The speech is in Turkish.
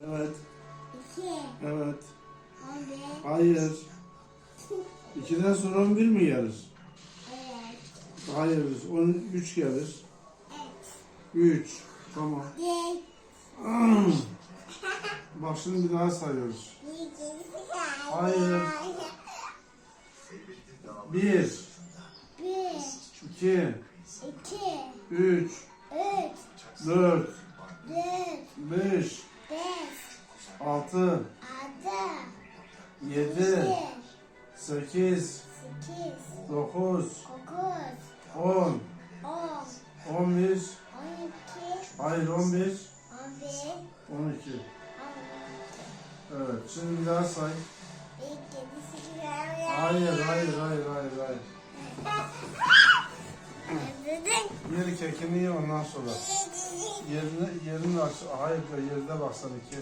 Evet. İki. Evet. On bir. Hayır. İkiden sonra 11 mi gelir? Evet. Hayır. 13 gelir. Evet. 3. Tamam. Bir. Bak şimdi bir daha sayıyoruz. İki. Hayır. 1, Bir. 2, İki. 3, Üç. 4, Dört. 5, Beş. 6, Altı. 7, Yedi. 8, Sekiz. 9, Dokuz. 10, On. 11, On iki. hayır 11, On bir. 12. On iki. Evet, şimdi bir daha say. Bir, Hayır, hayır, hayır, hayır, hayır. Yeri kekini ye ondan sonra. Yerine, yerini aç. Hayır, yerde bak sen iki.